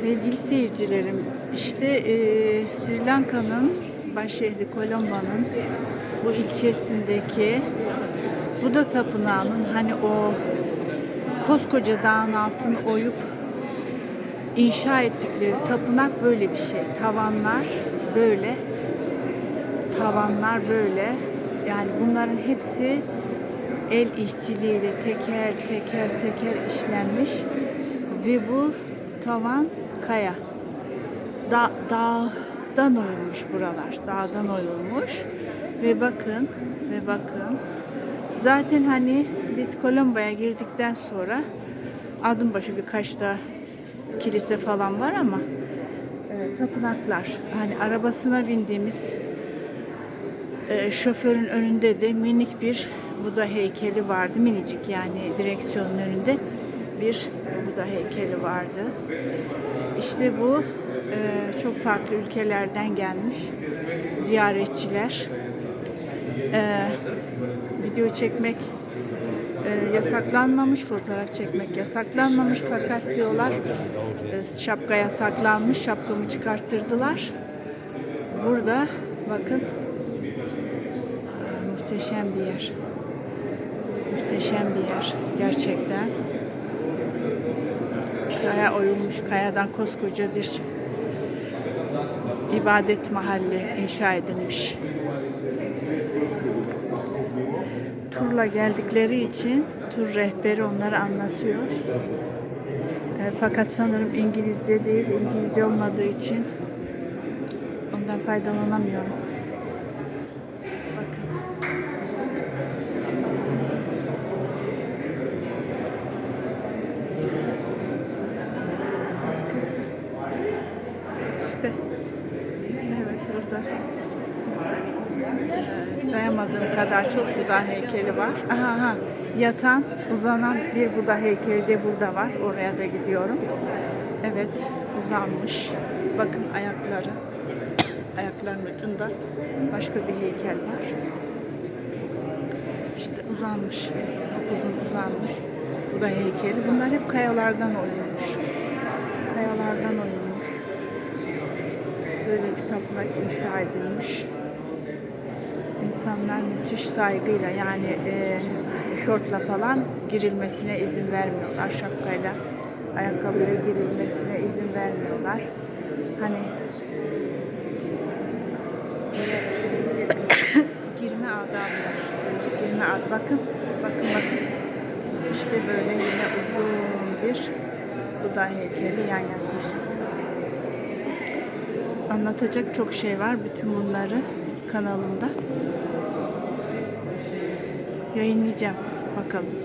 Sevgili seyircilerim, işte e, Sri Lanka'nın başşehri Colombo'nun bu ilçesindeki Buda Tapınağı'nın hani o koskoca dağın altını oyup inşa ettikleri tapınak böyle bir şey. Tavanlar böyle, tavanlar böyle. Yani bunların hepsi el işçiliğiyle teker teker teker işlenmiş ve bu tavan kaya. Da, dağdan oyulmuş buralar. Dağdan oyulmuş. Ve bakın, ve bakın. Zaten hani biz Colombo'ya girdikten sonra adım başı birkaç da kilise falan var ama e, tapınaklar. Hani arabasına bindiğimiz e, şoförün önünde de minik bir Buda heykeli vardı. Minicik yani direksiyonun önünde bir Buda heykeli vardı. İşte bu e, çok farklı ülkelerden gelmiş ziyaretçiler. E, video çekmek e, yasaklanmamış, fotoğraf çekmek yasaklanmamış fakat diyorlar e, şapka yasaklanmış, şapkamı çıkarttırdılar. Burada bakın muhteşem bir yer. Muhteşem bir yer gerçekten. Kaya oyulmuş, kayadan koskoca bir ibadet mahalli inşa edilmiş. Turla geldikleri için tur rehberi onları anlatıyor. E, fakat sanırım İngilizce değil, İngilizce olmadığı için ondan faydalanamıyorum. Bakın. İşte. Evet burada. Ee, sayamadığım kadar çok Buda heykeli var. Aha, aha. Yatan, uzanan bir Buda heykeli de burada var. Oraya da gidiyorum. Evet, uzanmış. Bakın ayakları. Ayaklarının ucunda başka bir heykel var. İşte uzanmış. Uzun uzanmış. Buda heykeli. Bunlar hep kayalardan oyulmuş. Kayalardan oyulmuş. Tapınak inşa edilmiş. İnsanlar müthiş saygıyla yani e, şortla falan girilmesine izin vermiyorlar. Şapkayla ayakkabıyla girilmesine izin vermiyorlar. Hani girme adabı var. Girme ad bakın bakın bakın. İşte böyle yine uzun bir Buda heykeli yan yatmış. Anlatacak çok şey var. Bütün bunları kanalımda yayınlayacağım. Bakalım.